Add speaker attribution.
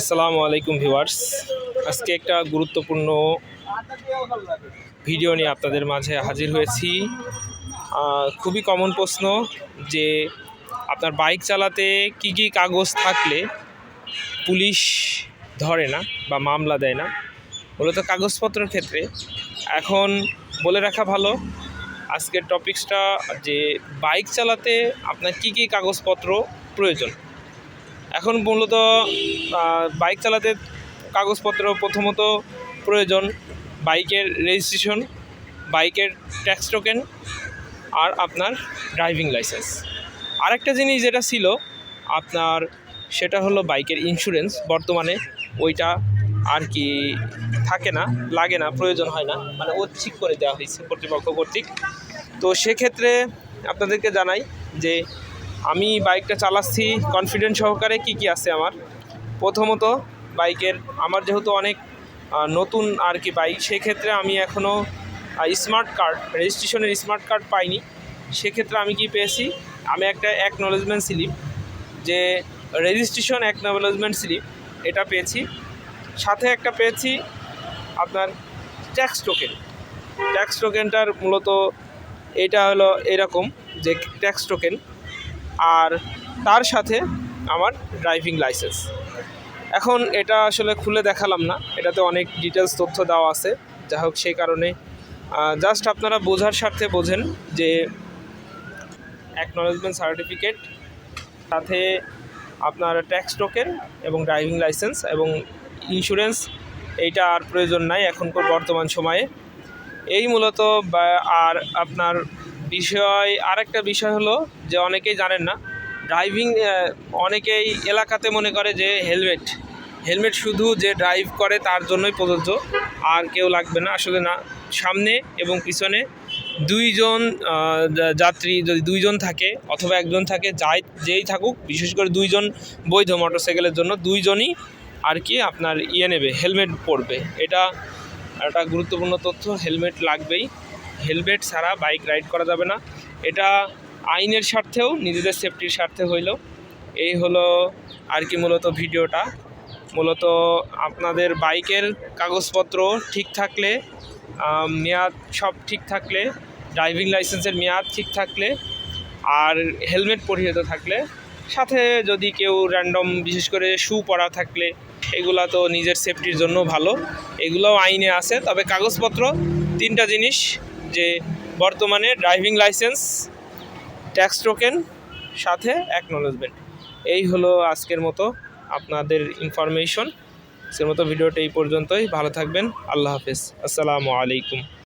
Speaker 1: আসসালামু আলাইকুম ভিউয়ার্স। আজকে একটা গুরুত্বপূর্ণ ভিডিও নিয়ে আপনাদের মাঝে হাজির হয়েছি। খুবই কমন প্রশ্ন যে আপনার বাইক চালাতে কি কি কাগজ থাকলে পুলিশ ধরে না বা মামলা দেয় না? মূলত কাগজপত্রের ক্ষেত্রে। এখন বলে রাখা ভালো, আজকের টপিকসটা যে বাইক চালাতে আপনার কি কি কাগজপত্র প্রয়োজন? এখন মূলত বাইক চালাতে কাগজপত্র প্রথমত প্রয়োজন, বাইকের রেজিস্ট্রেশন বাইকের ট্যাক্স টোকেন আর আপনার ড্রাইভিং লাইসেন্স আরেকটা জিনিস যেটা ছিল, আপনার সেটা হলো বাইকের ইন্স্যুরেন্স বর্তমানে ওইটা আর কি থাকে না, লাগে না, প্রয়োজন হয় না। মানে ঐচ্ছিক করে দেওয়া হয়েছে কর্তৃপক্ষ কর্তৃক। তো সেক্ষেত্রে আপনাদেরকে জানাই যে আমি বাইকটা চালাচ্ছি কনফিডেন্স সহকারে কি কি আছে আমার? প্রথমত বাইকের, আমার যেহেতু অনেক নতুন আর কি বাইক, সেক্ষেত্রে আমি এখনও স্মার্ট কার্ড রেজিস্ট্রেশনের স্মার্ট কার্ড পাইনি। সেক্ষেত্রে আমি কি পেয়েছি? আমি একটা অ্যাকনোলেজমেন্ট স্লিপ যে রেজিস্ট্রেশন অ্যাকনোলেজমেন্ট স্লিপ এটা পেয়েছি। সাথে একটা পেয়েছি আপনার ট্যাক্স টোকেন ট্যাক্স টোকেনটার মূলত এটা হলো এরকম যে ট্যাক্স টোকেন আর তার সাথে আমার ড্রাইভিং লাইসেন্স এখন এটা আসলে খুলে দেখালাম না, এটাতে অনেক ডিটেলস তথ্য দেওয়া আছে। যা হোক, সেই কারণে জাস্ট আপনারা বোঝার স্বার্থে বোঝেন যে অ্যাকনোলেজমেন্ট সার্টিফিকেট সাথে আপনার ট্যাক্স টোকেন এবং ড্রাইভিং লাইসেন্স এবং ইন্স্যুরেন্স এইটা আর প্রয়োজন নাই এখনকার বর্তমান সময়ে। এই মূলত আর আপনার বিষয়, আরেকটা বিষয় হলো যে অনেকেই জানেন না ড্রাইভিং অনেকেই এলাকাতে মনে করে যে হেলমেট হেলমেট শুধু যে ড্রাইভ করে তার জন্যই প্রযোজ্য, আর কেউ লাগবে না। আসলে না, সামনে এবং পিছনে দুইজন যাত্রী যদি দুইজন থাকে অথবা একজন থাকে, যাই, যেই থাকুক, বিশেষ করে দুইজন বৈধ মোটরসাইকেলের জন্য দুইজনই আর কি আপনার ইয়ে নেবে হেলমেট পরবে। এটা একটা গুরুত্বপূর্ণ তথ্য হেলমেট লাগবেই। হেলমেট ছাড়া বাইক রাইড করা যাবে না। এটা আইনের স্বার্থেও, নিজেদের সেফটির স্বার্থে হইল। এই হলো আর কি মূলত ভিডিওটা। মূলত আপনাদের বাইকের কাগজপত্র ঠিক থাকলে মেয়াদ সব ঠিক থাকলে ড্রাইভিং লাইসেন্সের মেয়াদ ঠিক থাকলে, আর হেলমেট পরিহিত থাকলে, সাথে যদি কেউ র্যান্ডম বিশেষ করে শু পরা থাকলে, এগুলা তো নিজের সেফটির জন্য ভালো। এগুলোও আইনে আছে, তবে কাগজপত্র, তিনটা জিনিস যে বর্তমানে ড্রাইভিং লাইসেন্স ট্যাক্স টোকেন সাথে অ্যাকনোলেজমেন্ট এই হলো আজকের মতো আপনাদের ইনফরমেশন আজকের মতো ভিডিওটা এই পর্যন্তই। ভালো থাকবেন। আল্লাহ হাফেজ। আসসালামু আলাইকুম।